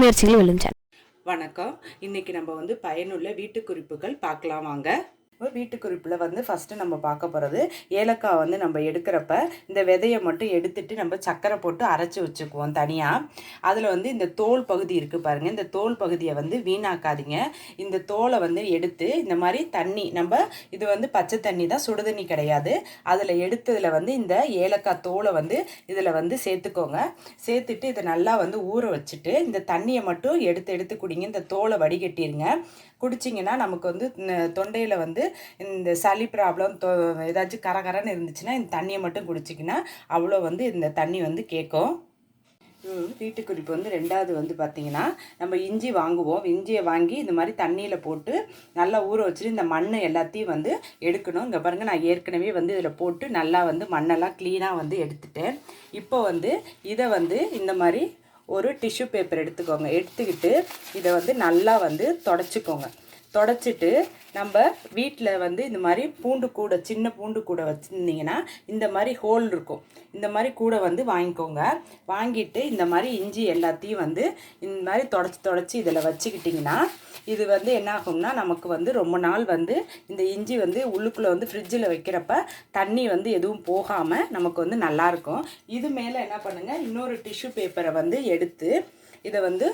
முயற்சிகளும் முயற்சிகள் வணக்கம். இன்னைக்கு நம்ம வந்து பயனுள்ள வீட்டு குறிப்புகள் பார்க்கலாம் வாங்க. இப்போ வீட்டுக்குறிப்பில் வந்து ஃபஸ்ட்டு நம்ம பார்க்க போகிறது ஏலக்காய் வந்து நம்ம எடுக்கிறப்ப இந்த விதையை மட்டும் எடுத்துட்டு நம்ம சக்கரை போட்டு அரைச்சி வச்சுக்குவோம் தனியாக அதில் வந்து இந்த தோல் பகுதி இருக்குது பாருங்கள் இந்த தோல் பகுதியை வந்து வீணாக்காதீங்க. இந்த தோலை வந்து எடுத்து இந்த மாதிரி தண்ணி நம்ம இது வந்து பச்சை தண்ணி தான் சுடு தண்ணி கிடையாது. அதில் எடுத்ததில் வந்து இந்த ஏலக்காய் தோலை வந்து இதில் வந்து சேர்த்துக்கோங்க. சேர்த்துட்டு இதை நல்லா வந்து ஊற வச்சுட்டு இந்த தண்ணியை மட்டும் எடுத்து எடுத்து குடிங்க. இந்த தோலை வடிகட்டிடுங்க குடிச்சிங்கன்னா நமக்கு வந்து தொண்டையில் வந்து இந்த சளி ப்ராப்ளம் தொ ஏதாச்சும் கரகரன்னு இருந்துச்சுன்னா இந்த தண்ணியை மட்டும் குடிச்சிங்கன்னா அவ்வளோ வந்து இந்த தண்ணி வந்து கேட்கும். வீட்டு குறிப்பு வந்து ரெண்டாவது வந்து பார்த்திங்கன்னா நம்ம இஞ்சி வாங்குவோம். இஞ்சியை வாங்கி இந்த மாதிரி தண்ணியில் போட்டு நல்லா ஊற வச்சுட்டு இந்த மண் எல்லாத்தையும் வந்து எடுக்கணும். இங்கே பாருங்கள் நான் ஏற்கனவே வந்து இதில் போட்டு நல்லா வந்து மண்ணெல்லாம் க்ளீனாக வந்து எடுத்துட்டேன். இப்போ வந்து இதை வந்து இந்த மாதிரி ஒரு டிஷ்யூ பேப்பர் எடுத்துக்கோங்க. எடுத்துக்கிட்டு இதை வந்து நல்லா வந்து தொடச்சிக்கோங்க. தொடச்சிட்டு நம்ம வீட்டில் வந்து இந்த மாதிரி பூண்டு கூடை சின்ன பூண்டு கூடை வச்சுருந்தீங்கன்னா இந்த மாதிரி ஹோல் இருக்கும். இந்த மாதிரி கூடை வந்து வாங்கிக்கோங்க. வாங்கிட்டு இந்த மாதிரி இஞ்சி எல்லாத்தையும் வந்து இந்த மாதிரி தொடச்சி தொடச்சி இதில் வச்சுக்கிட்டிங்கன்னா இது வந்து என்ன ஆகும்னா நமக்கு வந்து ரொம்ப நாள் வந்து இந்த இஞ்சி வந்து உள்ளுக்குள்ளே வந்து ஃப்ரிட்ஜில் வைக்கிறப்ப தண்ணி வந்து எதுவும் போகாமல் நமக்கு வந்து நல்லாயிருக்கும் இது மேலே என்ன பண்ணுங்கள் இன்னொரு டிஷ்யூ பேப்பரை வந்து எடுத்து இதை வந்து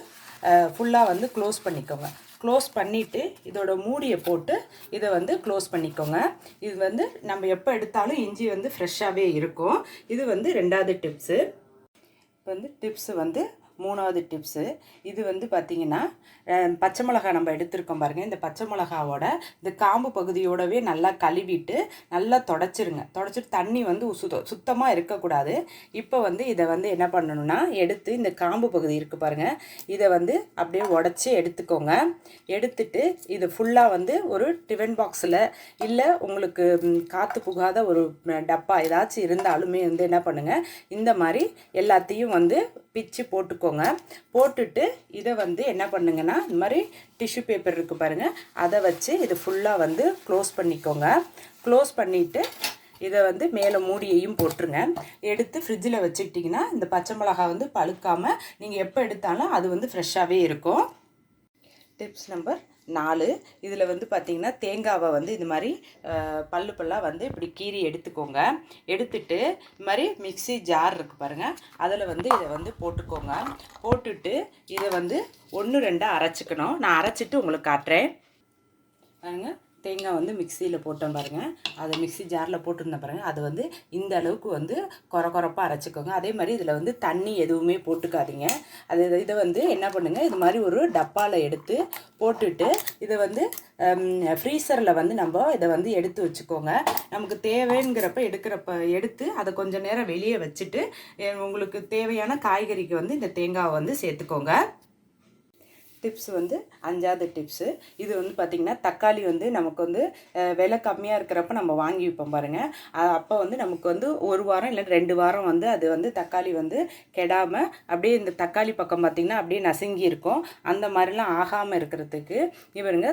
ஃபுல்லாக வந்து க்ளோஸ் பண்ணிக்கோங்க. க்ளோஸ் பண்ணிவிட்டு இதோட மூடியை போட்டு இதை வந்து க்ளோஸ் பண்ணிக்கோங்க. இது வந்து நம்ம எப்போ எடுத்தாலும் இஞ்சி வந்து ஃப்ரெஷ்ஷாகவே இருக்கும். இது வந்து ரெண்டாவது டிப்ஸு இப்போ வந்து டிப்ஸு வந்து மூணாவது டிப்ஸு இது வந்து பார்த்திங்கன்னா பச்சை மிளகா நம்ம எடுத்திருக்கோம் பாருங்கள் இந்த பச்சை மிளகாவோட இந்த காம்பு பகுதியோடவே நல்லா கழுவிட்டு நல்லா தொடச்சிருங்க. தொடச்சிட்டு தண்ணி வந்து சுத்த சுத்தமாக இருக்கக்கூடாது. இப்போ வந்து இதை வந்து என்ன பண்ணணும்னா எடுத்து இந்த காம்பு பகுதி இருக்குது பாருங்கள் இதை வந்து அப்படியே உடச்சி எடுத்துக்கோங்க. எடுத்துட்டு இது ஃபுல்லாக வந்து ஒரு டிஃபன் பாக்ஸில் இல்லை உங்களுக்கு காற்று புகாத ஒரு டப்பா ஏதாச்சும் இருந்தாலுமே வந்து என்ன பண்ணுங்கள் இந்த மாதிரி எல்லாத்தையும் வந்து பிச்சு போட்டுக்கோங்க போட்டுட்டு இதை வந்து என்ன பண்ணுங்கன்னா இந்த மாதிரி டிஷ்யூ பேப்பர் இருக்குது பாருங்கள் அதை வச்சு இது ஃபுல்லாக வந்து க்ளோஸ் பண்ணிக்கோங்க. க்ளோஸ் பண்ணிவிட்டு இதை வந்து மேலே மூடியையும் போட்டுருங்க. எடுத்து ஃப்ரிட்ஜில் வச்சுக்கிட்டிங்கன்னா இந்த பச்சை மிளகா வந்து பழுக்காமல் நீங்கள் எப்போ எடுத்தாலும் அது வந்து ஃப்ரெஷ்ஷாகவே இருக்கும். டிப்ஸ் நம்பர் நாலு. இதில் வந்து பார்த்திங்கன்னா தேங்காவை வந்து இது மாதிரி பல்லு பல்லாக வந்து இப்படி கீறி எடுத்துக்கோங்க. எடுத்துட்டு இது மாதிரி மிக்ஸி ஜார் இருக்குது பாருங்கள் அதில் வந்து இதை வந்து போட்டுக்கோங்க. போட்டுட்டு இதை வந்து ஒன்று ரெண்டாக அரைச்சிக்கணும். நான் அரைச்சிட்டு உங்களுக்கு காட்டுறேன். பாருங்கள் தேங்காய் வந்து மிக்சியில் போட்டோம் பாருங்கள் அதை மிக்ஸி ஜாரில் போட்டிருந்தேன் பாருங்கள் அது வந்து இந்த அளவுக்கு வந்து கொர கொரப்பாக அரைச்சிக்கோங்க. அதே மாதிரி இதில் வந்து தண்ணி எதுவுமே போட்டுக்காதீங்க. அது இதை வந்து என்ன பண்ணுங்கள் இது மாதிரி ஒரு டப்பாவில் எடுத்து போட்டுட்டு இதை வந்து ஃப்ரீசரில் வந்து நம்ம இதை வந்து எடுத்து வச்சுக்கோங்க. நமக்கு தேவைங்கிறப்ப எடுக்கிறப்ப எடுத்து அதை கொஞ்சம் நேரம் வெளியே வச்சுட்டு உங்களுக்கு தேவையான காய்கறிக்கு வந்து இந்த தேங்காவை வந்து சேர்த்துக்கோங்க. டிப்ஸ் வந்து அஞ்சாவது டிப்ஸு இது வந்து பார்த்திங்கன்னா தக்காளி வந்து நமக்கு வந்து விலை கம்மியாக இருக்கிறப்ப நம்ம வாங்கி வைப்போம் பாருங்கள் அப்போ வந்து நமக்கு வந்து ஒரு வாரம் இல்லை ரெண்டு வாரம் வந்து அது வந்து தக்காளி வந்து கெடாமல் அப்படியே இந்த தக்காளி பக்கம் பார்த்திங்கன்னா அப்படியே நசுங்கி இருக்கும். அந்த மாதிரிலாம் ஆகாமல் இருக்கிறதுக்கு இவருங்க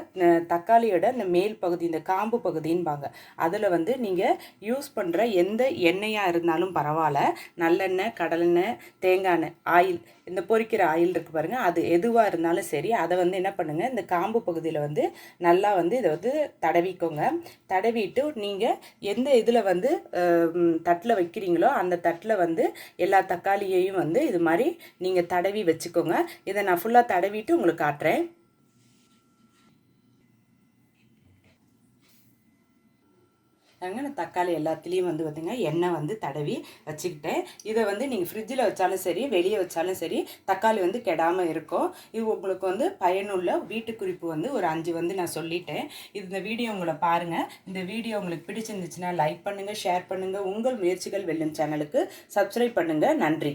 தக்காளியோட இந்த மேல் பகுதி இந்த காம்பு பகுதின்பாங்க அதில் வந்து நீங்கள் யூஸ் பண்ணுற எந்த எண்ணெயாக இருந்தாலும் பரவாயில்ல. நல்லெண்ணெய் கடலெண்ணெய் தேங்காய் எண்ணெய் ஆயில் இந்த பொறிக்கிற ஆயில் இருக்குது பாருங்கள் அது எதுவாக இருந்தாலும் சரி அதை வந்து என்ன பண்ணுங்கள் இந்த காம்பு பகுதியில் வந்து நல்லா வந்து இதை வந்து தடவிக்கோங்க. தடவிட்டு நீங்கள் எந்த இதில் வந்து தட்டில் வைக்கிறீங்களோ அந்த தட்டில் வந்து எல்லா தக்காளியையும் வந்து இது மாதிரி நீங்கள் தடவி வச்சுக்கோங்க. இதை நான் ஃபுல்லாக தடவிட்டு உங்களுக்கு காட்டுறேன். அங்கே நான் தக்காளி எல்லாத்துலேயும் வந்து பார்த்திங்க எண்ணெய் வந்து தடவி வச்சுக்கிட்டேன். இதை வந்து நீங்கள் ஃப்ரிட்ஜில் வச்சாலும் சரி வெளியே வச்சாலும் சரி தக்காளி வந்து கெடாமல் இருக்கும். இது உங்களுக்கு வந்து பயனுள்ள வீட்டு குறிப்பு வந்து ஒரு அஞ்சு வந்து நான் சொல்லிட்டேன். இந்த வீடியோ உங்களை பாருங்கள் இந்த வீடியோ உங்களுக்கு பிடிச்சிருந்துச்சுன்னா லைக் பண்ணுங்கள் ஷேர் பண்ணுங்கள் உங்கள் முயற்சிகள் வெல்லும் சேனலுக்கு சப்ஸ்கிரைப் பண்ணுங்கள் நன்றி.